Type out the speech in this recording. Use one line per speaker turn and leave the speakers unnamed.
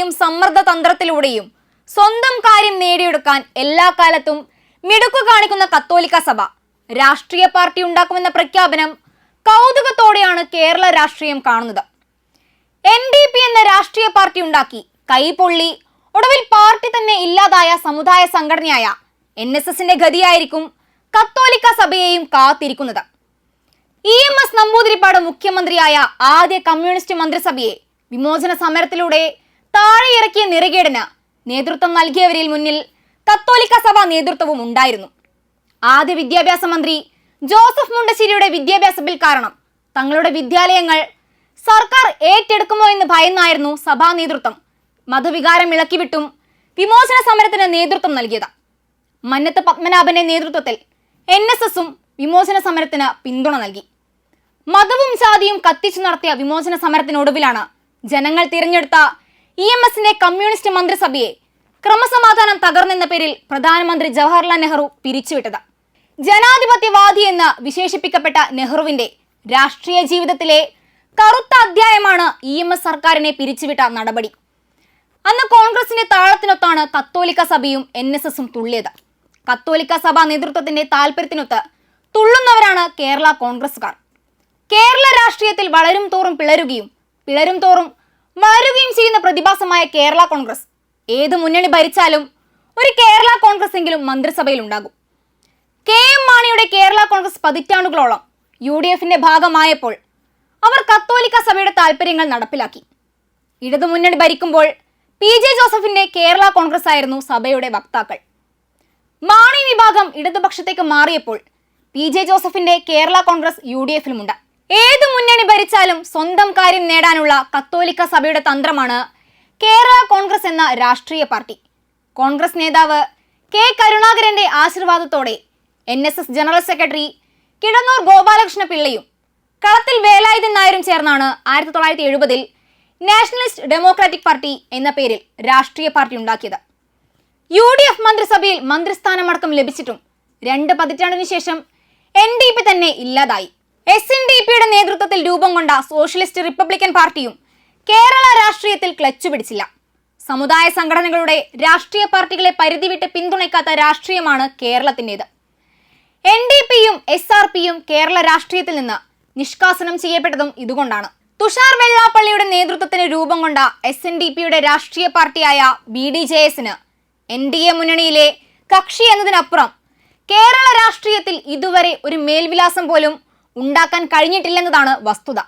സമ്മർദ്ദത്തിലൂടെയും സമ്മർദ്ദ തന്ത്രത്തിലൂടെയും സ്വന്തം കാര്യം നേടിയെടുക്കാൻ എല്ലാ കാലത്തും മിടുക്കു കാണിക്കുന്ന കത്തോലിക്ക സഭ രാഷ്ട്രീയ പാർട്ടി ഉണ്ടാക്കുമെന്ന പ്രഖ്യാപനം കൗതുകത്തോടെയാണ് കേരള രാഷ്ട്രീയം കാണുന്നത്. എൻ ഡി പി എന്ന രാഷ്ട്രീയ പാർട്ടി ഉണ്ടാക്കി കൈപൊള്ളി ഒടുവിൽ പാർട്ടി തന്നെ ഇല്ലാതായ സമുദായ സംഘടനയായ എൻ എസ് എസിന്റെ ഗതിയായിരിക്കും കത്തോലിക്ക സഭയെയും കാത്തിരിക്കുന്നത്. ഇ എം എസ് നമ്പൂതിരിപ്പാട് മുഖ്യമന്ത്രിയായ ആദ്യ കമ്മ്യൂണിസ്റ്റ് മന്ത്രിസഭയെ വിമോചന സമരത്തിലൂടെ താഴെ ഇറക്കിയ നിറകേടിന് നേതൃത്വം നൽകിയവരിൽ മുന്നിൽ കത്തോലിക്ക സഭ നേതൃത്വവും ഉണ്ടായിരുന്നു. ആദ്യ വിദ്യാഭ്യാസ മന്ത്രി ജോസഫ് മുണ്ടശ്ശേരിയുടെ വിദ്യാഭ്യാസ ബിൽ കാരണം തങ്ങളുടെ വിദ്യാലയങ്ങൾ സർക്കാർ ഏറ്റെടുക്കുമോ എന്ന് ഭയന്നായിരുന്നു സഭാ നേതൃത്വം. മതവികാരം ഇളക്കിവിട്ടും വിമോചന സമരത്തിന് നേതൃത്വം നൽകിയത്. മന്നത്ത് പത്മനാഭന്റെ നേതൃത്വത്തിൽ എൻ എസ് എസും വിമോചന സമരത്തിന് പിന്തുണ നൽകി. മതവും ജാതിയും കത്തിച്ചു നടത്തിയ വിമോചന സമരത്തിനൊടുവിലാണ് ജനങ്ങൾ തിരഞ്ഞെടുത്ത ഇ എം എസിന്റെ കമ്മ്യൂണിസ്റ്റ് മന്ത്രിസഭയെ ക്രമസമാധാനം തകർന്നെന്ന പേരിൽ പ്രധാനമന്ത്രി ജവഹർലാൽ നെഹ്റു പിരിച്ചുവിട്ടത്. ജനാധിപത്യവാദി എന്ന് വിശേഷിപ്പിക്കപ്പെട്ട നെഹ്റുവിന്റെ രാഷ്ട്രീയ ജീവിതത്തിലെ കറുത്ത അധ്യായമാണ് ഇ എം എസ് സർക്കാരിനെ പിരിച്ചുവിട്ട നടപടി. അന്ന് കോൺഗ്രസിന്റെ താളത്തിനൊത്താണ് കത്തോലിക്ക സഭയും എൻ എസ് എസും തുള്ളിയത്. കത്തോലിക്ക സഭാ നേതൃത്വത്തിന്റെ താല്പര്യത്തിനൊത്ത് തുള്ളുന്നവരാണ് കേരള കോൺഗ്രസുകാർ കേരള രാഷ്ട്രീയത്തിൽ വളരും തോറും പിളരുകയും പിളരും തോറും വളരുകയും ചെയ്യുന്ന പ്രതിഭാസമായ കേരള കോൺഗ്രസ്. ഏത് മുന്നണി ഭരിച്ചാലും ഒരു കേരള കോൺഗ്രസ് എങ്കിലും മന്ത്രിസഭയിൽ ഉണ്ടാകും കെ എം മാണിയുടെ കേരള കോൺഗ്രസ് പതിറ്റാണ്ടുകളോളം യു ഡി എഫിന്റെ ഭാഗമായപ്പോൾ അവർ കത്തോലിക്ക സഭയുടെ താല്പര്യങ്ങൾ നടപ്പിലാക്കി. ഇടതുമുന്നണി ഭരിക്കുമ്പോൾ പി ജെ ജോസഫിന്റെ കേരള കോൺഗ്രസ് ആയിരുന്നു സഭയുടെ വക്താക്കൾ. മാണി വിഭാഗം ഇടതുപക്ഷത്തേക്ക് മാറിയപ്പോൾ പി ജെ ജോസഫിന്റെ കേരള കോൺഗ്രസ് യു ഡി എഫിലുമുണ്ട് ഏത് മുന്നണി ഭരിച്ചാലും സ്വന്തം കാര്യം നേടാനുള്ള കത്തോലിക്ക സഭയുടെ തന്ത്രമാണ് കേരള കോൺഗ്രസ് എന്ന രാഷ്ട്രീയ പാർട്ടി. കോൺഗ്രസ് നേതാവ് കെ കരുണാകരന്റെ ആശീർവാദത്തോടെ N S S general secretary Kidangoor Gopalakrishna പിള്ളയും കളത്തിൽ വേലായുധൻ നായരും ചേർന്നാണ് ആയിരത്തി തൊള്ളായിരത്തി എഴുപതിൽ നാഷണലിസ്റ്റ് ഡെമോക്രാറ്റിക് പാർട്ടി എന്ന പേരിൽ രാഷ്ട്രീയ പാർട്ടി ഉണ്ടാക്കിയത്. യു ഡി എഫ് മന്ത്രിസഭയിൽ മന്ത്രിസ്ഥാനമടക്കം ലഭിച്ചിട്ടും രണ്ട് പതിറ്റാണ്ടിനു ശേഷം എൻ ഡി പി തന്നെ ഇല്ലാതായി. എസ് എൻ ഡി പിയുടെ നേതൃത്വത്തിൽ രൂപം കൊണ്ട സോഷ്യലിസ്റ്റ് റിപ്പബ്ലിക്കൻ പാർട്ടിയും കേരള രാഷ്ട്രീയത്തിൽ ക്ലച്ചു പിടിച്ചില്ല. സമുദായ സംഘടനകളുടെ രാഷ്ട്രീയ പാർട്ടികളെ പരിധി വിട്ട് പിന്തുണയ്ക്കാത്ത രാഷ്ട്രീയമാണ് കേരളത്തിന്റെത്. എൻ ഡി പിയും എസ് ആർ പിയും കേരള രാഷ്ട്രീയത്തിൽ നിന്ന് നിഷ്കാസനം ചെയ്യപ്പെട്ടതും ഇതുകൊണ്ടാണ്. തുഷാർ വെള്ളാപ്പള്ളിയുടെ നേതൃത്വത്തിന് രൂപം കൊണ്ട എസ് എൻ ഡി പിയുടെ രാഷ്ട്രീയ പാർട്ടിയായ ബി ഡി ജെ എസിന് എൻ ഡി എ മുന്നണിയിലെ കക്ഷി എന്നതിനപ്പുറം കേരള രാഷ്ട്രീയത്തിൽ ഇതുവരെ ഒരു മേൽവിലാസം പോലും ഉണ്ടാക്കാൻ കഴിഞ്ഞിട്ടില്ലെന്നതാണ് വസ്തുത.